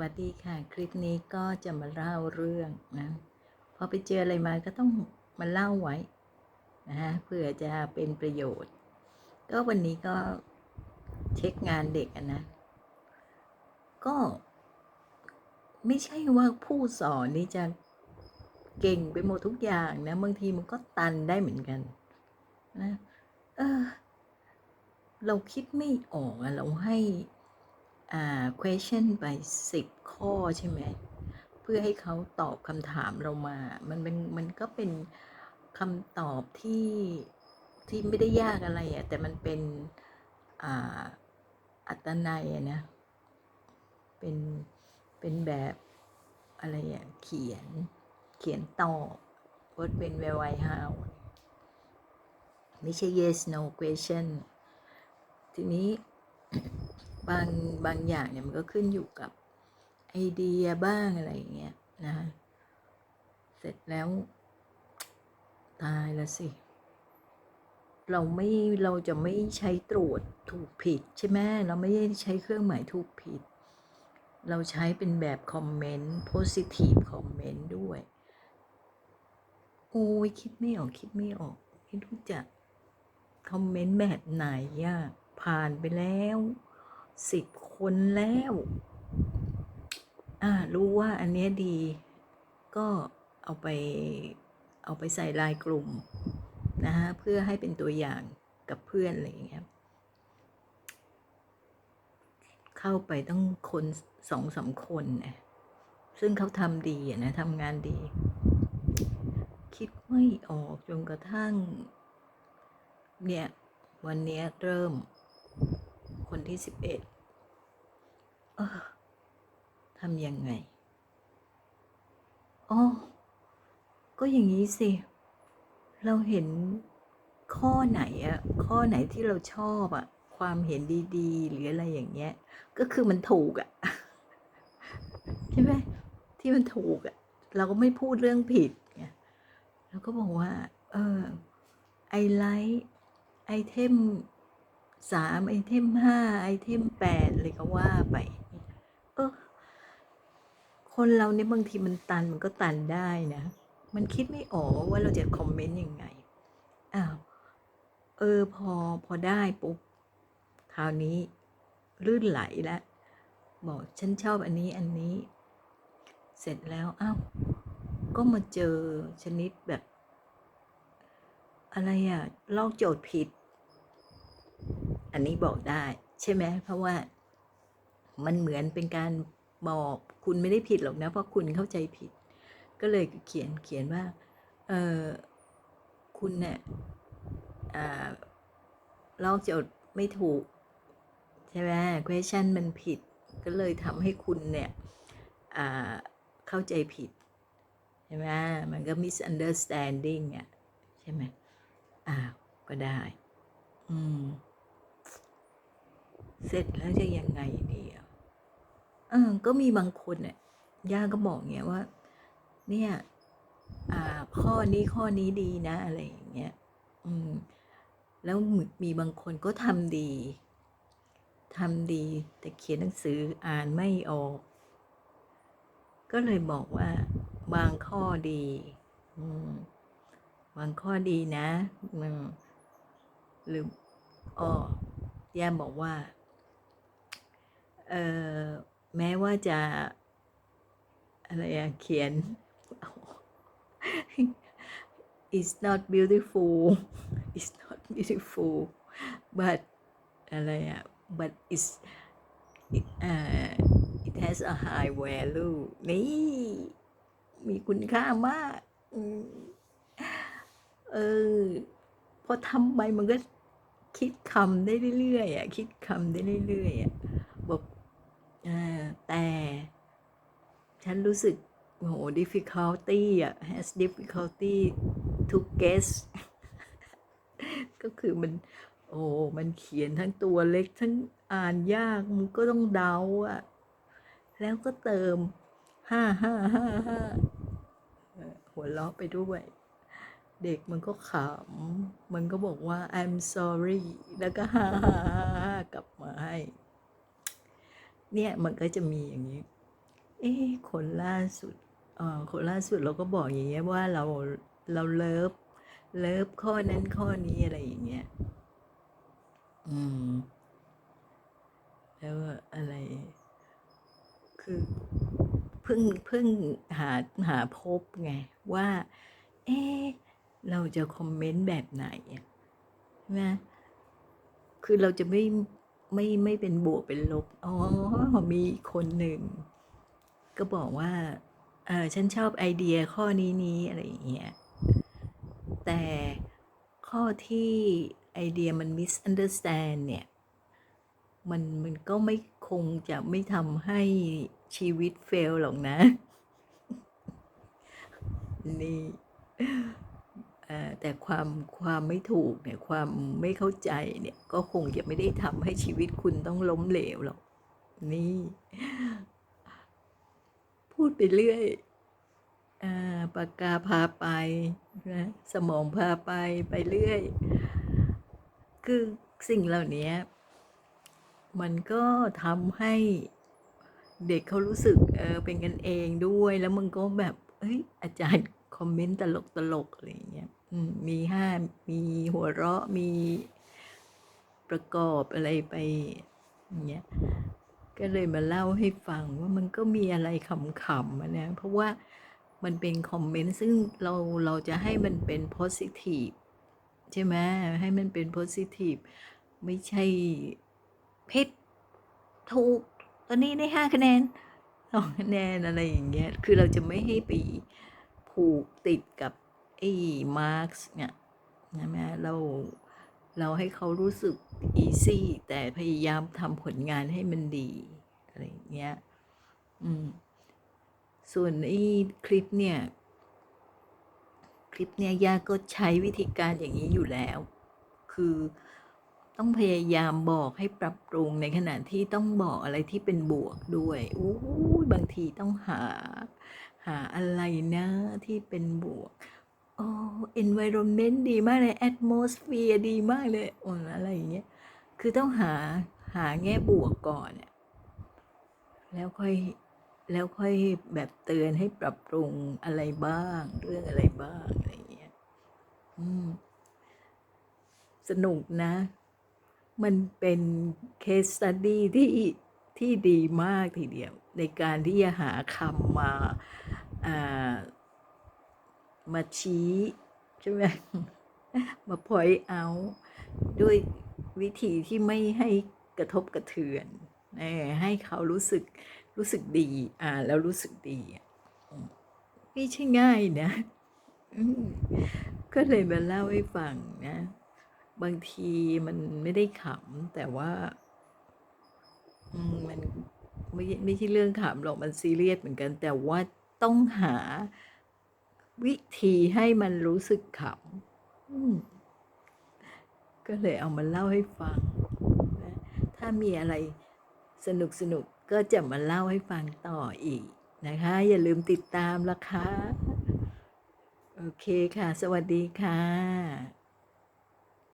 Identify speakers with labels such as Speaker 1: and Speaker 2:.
Speaker 1: วัสดีค่ะคลิปนี้ก็จะมาเล่าเรื่องนะพอไปเจออะไรมาก็ต้องมาเล่าไว้นะฮะเพื่อจะเป็นประโยชน์ ก็วันนี้ก็เช็คงานเด็กนะ ก็ไม่ใช่ว่าผู้สอนนี่จะเก่งไปหมดทุกอย่างนะบางทีมันก็ตันได้เหมือนกันนะเออเราคิดไม่ออกอะเราให้ question ไปสิบข้อใช่ไหมเพื่อให้เขาตอบคำถามเรามา มันเป็นมันก็เป็นคำตอบที่ที่ไม่ได้ยากอะไรอะแต่มันเป็นอัตนัยนะ เป็น เป็นแบบอะไรอะเขียน เขียนตอบว่าเป็น where why how ไม่ใช่ yes no question ทีนี้ บางบางอย่างเนี่ยมันก็ขึ้นอยู่กับไอเดียบ้างอะไรอย่างเงี้ยนะเสร็จแล้ว ตายละสิ เราไม่เราจะไม่ใช้ตรวจถูกผิดใช่ไหมเราไม่ได้ใช้เครื่องหมายถูกผิด เราใช้เป็นแบบคอมเมนต์ positive คอมเมนต์ด้วยโอ้ยคิดไม่ออกคิดไม่ออกไม่รู้จะคอมเมนต์แบบไหนอะผ่านไปแล้ว สิบคนแล้ว อ่า รู้ว่าอันเนี้ยดี ก็เอาไป เอาไปใส่ลายกลุ่มนะฮะ เพื่อให้เป็นตัวอย่างกับเพื่อนอะไรอย่างเงี้ย เข้าไปต้องคนสองสามคนนะซึ่งเขาทำดีนะทำงานดี คิดไม่ออกจนกระทั่ง เนี่ย วันนี้เริ่ม คนที่สิบเอ็ดเออทำยังไงอ๋อก็อย่างนี้สิ เราเห็นข้อไหนอะข้อไหนที่เราชอบอะความเห็นดีๆ หรืออะไรอย่างเงี้ย ก็คือมันถูกอะใช่ไหมที่มันถูกอะเราก็ไม่พูดเรื่องผิดไงเราก็บอกว่า เออไอไลท์ไอเทม สามไอเทมห้าไอเทมแปดเลยก็ว่าไป เออ คนเราเนี่ยบางทีมันตันมันก็ตันได้นะ มันคิดไม่ออกว่าเราจะคอมเมนต์ยังไง อ้าว เออพอพอได้ปุ๊บ คราวนี้ลื่นไหลแล้วบอกฉันชอบอันนี้อันนี้ เสร็จแล้วอ้าวก็มาเจอชนิดแบบ อะไรอะลอกโจทย์ผิด อันนี้บอกได้ ใช่ไหมเพราะว่ามันเหมือนเป็นการบอกคุณไม่ได้ผิดหรอกนะ เพราะคุณเข้าใจผิด ก็เลยเขียนเขียนว่าเออคุณเนี่ยอ่าลอกโจทย์ไม่ถูก ใช่ไหม question มันผิด ก็เลยทำให้คุณเนี่ยเข้าใจผิด ใช่ไหมมันก็ misunderstanding อะใช่ไหมอ้าวก็ได้ อืม เสร็จแล้วจะยังไงเดีอะเออก็มีบางคนเนี่ยย่าก็บอกเงี้ยว่า เนี่ย อ่า ข้อนี้ข้อนี้ดีนะอะไรอย่างเงี้ย อืม แล้วมีบางคนก็ทำดีทำดี แต่เขียนหนังสืออ่านไม่ออก ก็เลยบอกว่า บางข้อดีอืมบางข้อดีนะอืมหรืออ๋อย่าบอกว่า ออแม้ว่าจะ อะไรอะเขียน it's not beautiful it's not beautiful but อะไรอะ but it's it, uh, it has a high value นี่ มีคุณค่ามากเออพอทำไปมันก็คิดคำได้เรื่อยๆอะ คิดคำได้เรื่อยๆอะ แต่ฉันรู้สึกโอ้โห difficulty อะ has difficulty to guess ก็คือมัน โอ้ มันเขียนทั้งตัวเล็ก ทั้งอ่านยาก มันก็ต้องเดาอะ แล้วก็เติมห้าห้าห้าห้าหัวเราะไปด้วย เด็กมันก็ขำ มันก็บอกว่า I'm sorry แล้วก็ฮ่าฮ่าฮ่าฮ่ากลับมาให้ เนี่ยมันก็จะมีอย่างนี้ เอ๊คนล่าสุดเออคนล่าสุดเราก็บอกอย่างเงี้ยว่าเราเราเลิฟเลิฟข้อนั้นข้อนี้อะไรอย่างเงี้ย อืม แล้วอะไร คือเพิ่งเพิ่งหาหาพบไง ว่า เอ๊เราจะคอมเมนต์แบบไหนอะใช่ไหมคือเราจะไม่ ไม่ไม่เป็นบวกเป็นลบ อ๋อ มีคนหนึ่ง ก็บอกว่า เออฉันชอบไอเดียข้อนี้นี้อะไรอย่างเงี้ย แต่ข้อที่ไอเดียมัน misunderstand เนี่ย มันมันก็ไม่คงจะไม่ทำให้ชีวิตเฟลหรอกนะ นี่ แต่ความความไม่ถูกเนี่ยความไม่เข้าใจเนี่ยก็คงจะไม่ได้ทำให้ชีวิตคุณต้องล้มเหลวหรอกนี่ พูดไปเรื่อยอปากกาพาไปนะสมองพาไปไปเรื่อย คือสิ่งเหล่านี้มันก็ทำให้เด็กเขารู้สึกเออเป็นกันเองด้วยแล้วมันก็แบบเอ้ยอาจารย์คอมเมนต์ตลกตลกอะไรอย่างเงี้ย มีห้ามีหัวเราะมีประกอบอะไรไปอย่างเงี้ยก็เลยมาเล่าให้ฟังว่ามันก็มีอะไรขำๆนะเพราะว่ามันเป็นคอมเมนต์ซึ่งเราเราจะให้มันเป็น positive ใช่ไหมให้มันเป็น positive ไม่ใช่ผิดถูกตอนนี้ได้ห้าคะแนนสองคะแนนอะไรอย่างเงี้ยคือเราจะไม่ให้ไปผูกติดกับ ไอ้มาร์กเนี่ยนะแม่เราเราให้เขารู้สึก easy แต่พยายามทำผลงานให้มันดีอะไรเงี้ยอืมส่วนไอ้คลิปเนี่ย คลิปเนี่ยย่าก็ใช้วิธีการอย่างนี้อยู่แล้ว คือต้องพยายามบอกให้ปรับปรุงในขณะที่ต้องบอกอะไรที่เป็นบวกด้วยอู้ยบางทีต้องหา หาอะไรนะที่เป็นบวก โอ้ environment ดีมากเลย atmosphere ดีมากเลยอะไรอย่างเงี้ย คือต้องหาหาแง่บวกก่อนแล้วค่อยแล้วค่อยแบบเตือนให้ปรับปรุงอะไรบ้าง เรื่องอะไรบ้างอะไรอย่างเงี้ยอืม สนุกนะ มันเป็นเคสสต u d ดี้ที่ที่ดีมากทีเดียว ในการที่จะหาคำมาอ่า มาชี้ใช่ไหมมาพอยเอาด้วยวิธีที่ไม่ให้กระทบกระเทือนให้เขารู้สึกรู้สึกดี อ่า แล้วรู้สึกดีไม่ใช่ง่ายนะก็เลยมาเล่าให้ฟังนะ บางทีมันไม่ได้ขำแต่ว่ามันไม่ไม่ใช่เรื่องขำหรอกมันซีเรียสเหมือนกัน แต่ว่าต้องหา วิธีให้มันรู้สึกขำก็เลยเอามาเล่าให้ฟังนะถ้ามีอะไรสนุกสนุกก็จะมาเล่าให้ฟังต่ออีกนะคะ อย่าลืมติดตามละคะ โอเคค่ะ สวัสดีค่ะ